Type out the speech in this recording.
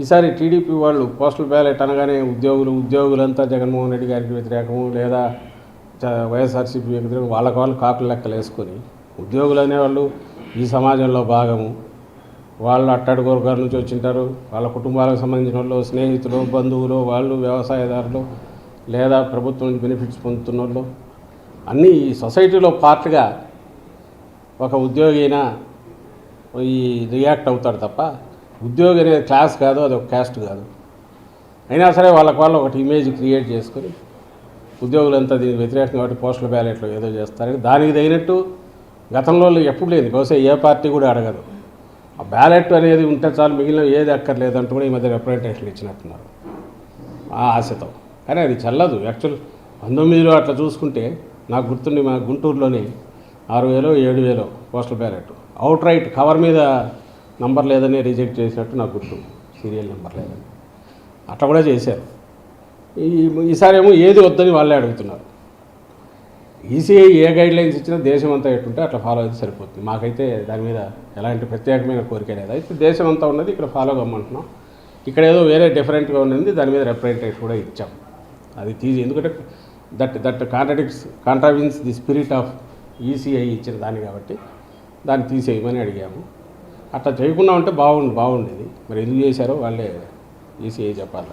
ఈసారి టీడీపీ వాళ్ళు postal ballot అనగానే ఉద్యోగులు ఉద్యోగులంతా జగన్మోహన్ రెడ్డి గారికి వ్యతిరేకము లేదా వైఎస్ఆర్సీపీ వ్యతిరేకం వాళ్ళ వాళ్ళు కాకులు లెక్కలు వేసుకొని ఉద్యోగులు అనేవాళ్ళు ఈ సమాజంలో భాగము. వాళ్ళు అట్టడి గారి నుంచి వచ్చింటారు. వాళ్ళ కుటుంబాలకు సంబంధించిన వాళ్ళు స్నేహితులు బంధువులు వాళ్ళు వ్యవసాయదారులు లేదా ప్రభుత్వం నుంచి బెనిఫిట్స్ పొందుతున్న వాళ్ళు. అన్నీ ఈ సొసైటీలో పార్ట్గా ఒక ఉద్యోగి అయినా ఈ రియాక్ట్ అవుతాడు తప్ప ఉద్యోగి అనేది క్లాస్ కాదు అది ఒక క్యాస్ట్ కాదు. అయినా సరే వాళ్ళకి వాళ్ళు ఒకటి ఇమేజ్ క్రియేట్ చేసుకొని ఉద్యోగులంతా దీనికి వ్యతిరేకంగా కాబట్టి పోస్టల్ బ్యాలెట్లో ఏదో చేస్తారు దానికి తగినట్టు గతంలో ఎప్పుడు లేదు. బహుశా ఏ పార్టీ కూడా అడగదు. ఆ బ్యాలెట్ అనేది ఉంటే చాలు మిగిలిన ఏది అక్కర్లేదు అంటూ కూడా ఈ మధ్య రిప్రజెంటేషన్ ఇచ్చినట్టున్నారు. ఆ ఆశతో. కానీ అది చల్లదు. యాక్చువల్ పంతొమ్మిదిలో అట్లా చూసుకుంటే నాకు గుర్తుండి మా గుంటూరులోని ఆరు వేలో ఏడు వేలో postal ballot out right cover మీద నంబర్ లేదని రిజెక్ట్ చేసినట్టు నాకు గుర్తు. సీరియల్ నెంబర్ లేదని. అట్లా కూడా చేశారు. ఈ ఈసారి ఏమో ఏది వద్దని వాళ్ళే అడుగుతున్నారు. ఈసీఐ ఏ గైడ్ లైన్స్ ఇచ్చినా దేశం అంతా ఎట్టుంటే అట్లా ఫాలో అయితే సరిపోతుంది. మాకైతే దాని మీద ఎలాంటి ప్రత్యేకమైన కోరిక లేదు? అయితే దేశం అంతా ఉన్నది ఇక్కడ ఫాలో కమ్మంటున్నాం ఇక్కడ ఏదో వేరే డిఫరెంట్గా ఉన్నది దాని మీద రిప్రజెంటేషన్ కూడా ఇచ్చాం. అది తీసి ఎందుకంటే that that contradicts contravenes the spirit of ECI ఇచ్చిన దాన్ని కాబట్టి దాన్ని తీసేయమని అడిగాము. అట్లా చేయకుండా ఉంటే బాగుండు బాగుండేది. మరి ఎందుకు చేశారో వాళ్ళే ఈసీఐ చెప్పాలి.